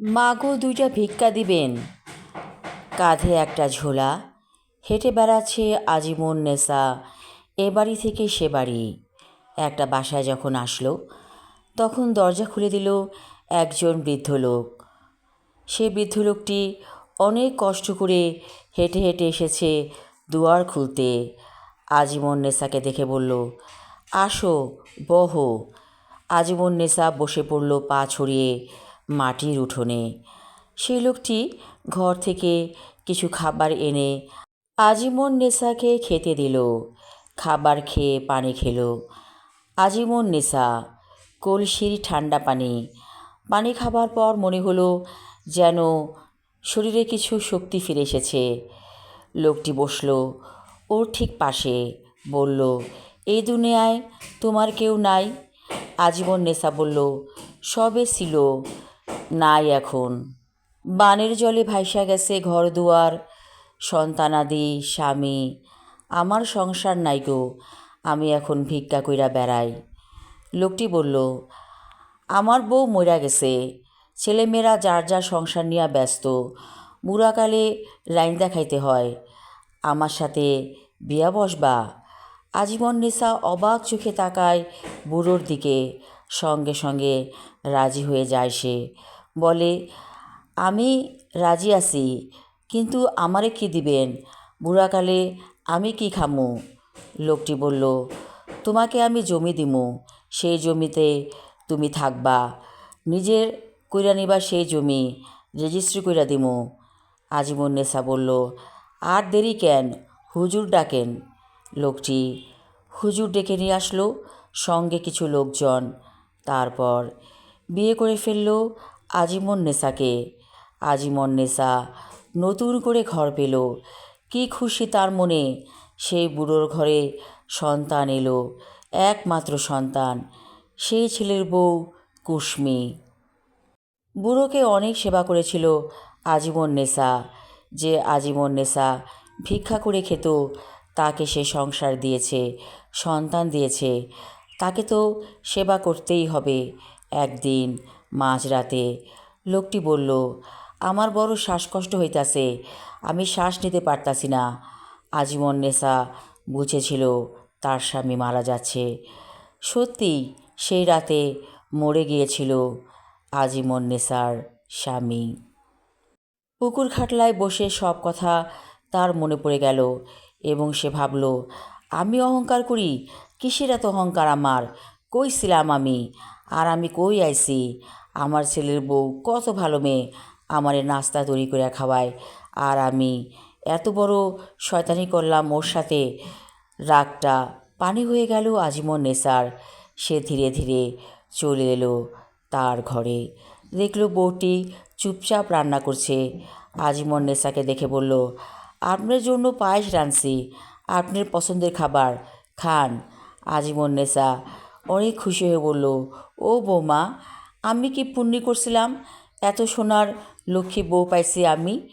মাগো দুইটা ভিক্ষা দিবেন। কাঁধে একটা ঝোলা, হেঁটে বেড়াচ্ছে আজিমুন নেশা এ বাড়ি থেকে সে বাড়ি। একটা বাসায় যখন আসলো, তখন দরজা খুলে দিল একজন বৃদ্ধ লোক। সে বৃদ্ধ লোকটি অনেক কষ্ট করে হেঁটে হেঁটে এসেছে দুয়ার খুলতে। আজিমন নেশাকে দেখে বলল, আসো, বহো। আজিমন নেশা বসে পড়ল পা ছড়িয়ে। মাটির উঠোনে। সেই লোকটি ঘর থেকে কিছু খাবার এনে আজিমন নেশাকে খেতে দিল। খাবার খেয়ে পানি খেলো। আজিমন নেশা, কলসির ঠান্ডা পানি। পানি খাবার পর মনে হলো যেন শরীরে কিছু শক্তি ফিরে এসেছে। লোকটি বসল, ওর ঠিক পাশে বলল এই দুনিয়ায় তোমার কেউ নাই? আজীবন নেশা বলল, সবে ছিল নাই এখন। বানের জলে ভাইসা গেছে ঘর দুয়ার সন্তানাদি, স্বামী। আমার সংসার নাই গো, আমি এখন ভিক্ষা কইরা বেড়াই। লোকটি বলল, আমার বউ মইরা গেছে। ছেলেমেয়েরা যার যার সংসার নিয়ে ব্যস্ত। বুড়াকালে লাইন দেখাইতে হয়। আমার সাথে বিয়া বসবা। আজীবন নেশা অবাক চোখে তাকায় বুড়োর দিকে। সঙ্গে সঙ্গে রাজি হয়ে যায় সে। বলে, আমি রাজি আছি, কিন্তু আমারে কি দিবেন? বুড়াকালে আমি কি খামু? লোকটি বলল, তোমাকে আমি জমি দিমু, সেই জমিতে তুমি থাকবা। নিজের কইরা নিবা সেই জমি, রেজিস্ট্রি কইরা দিমু। আজিমুন নেশা বলল, আর দেরি কেন? হুজুর ডাকেন। লোকটি হুজুর ডেকে নিয়ে আসলো সঙ্গে কিছু লোকজন। তারপর বিয়ে করে ফেলল আজিমন নেশাকে। আজিমন নেশা নতুন করে ঘর পেল। কি খুশি তার মনে, সেই বুড়োর ঘরে সন্তান এলো, একমাত্র সন্তান, সেই ছেলের বউ কুশ্মি। বুড়োকে অনেক সেবা করেছিল আজীবন নেশা। যে আজীবন নেশা ভিক্ষা করে খেত, তাকে সে সংসার দিয়েছে, সন্তান দিয়েছে, তাকে তো সেবা করতেই হবে একদিন। মাঝরাতে। লোকটি বলল, আমার বড় শ্বাসকষ্ট হইতাছে, আমি শ্বাস নিতে পারতাছি না। আজীবন নেশা বুঝেছিল, তার স্বামী মারা যাচ্ছে। সত্যি সেই রাতে মরে গিয়েছিল আজিমন নেসার স্বামী। পুকুর খাটলায় বসে সব কথা তার মনে পড়ে গেল এবং সে ভাবল, আমি অহংকার করি? কিসের এত অহংকার আমার? কই ছিলাম আমি? আর আমি কই আইছি? আমার ছেলের বউ কত ভালো মেয়ে, আমারে নাস্তা তৈরি করে খাওয়ায়। আর আমি এত বড় শয়তানি করলাম ওর সাথে। রাগটা পানি হয়ে গেল আজিমন নেসার সে ধীরে ধীরে চলে এলো তার ঘরে। দেখল বউটি চুপচাপ রান্না করছে। আজিমন নেসাকে দেখে বলল, আপনার জন্য পায়েস রাঁধছি। আপনার পছন্দের খাবার খান। আজিমন নেসা অনেক খুশি হয়ে বলল, ও বৌমা আমি কি পুণ্যি করছিলাম? এত সোনার লক্ষ্মী বউ পাইছি আমি।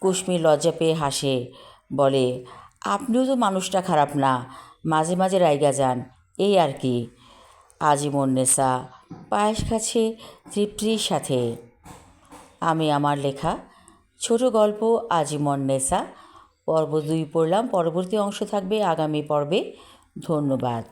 কুশ্মি লজ্জা পেয়ে হাসে, বলে, আপনিও তো মানুষটা খারাপ না, মাঝে মাঝে রাইগা যান, এই আর কি। আজীবন নেশা, পায়েস খাচ্ছে তৃপ্তির সাথে। আমি আমার লেখা, ছোট গল্প, আজীবন নেশা। পর্ব দুই পড়লাম, পরবর্তী অংশ থাকবে আগামী পর্বে। ধন্যবাদ।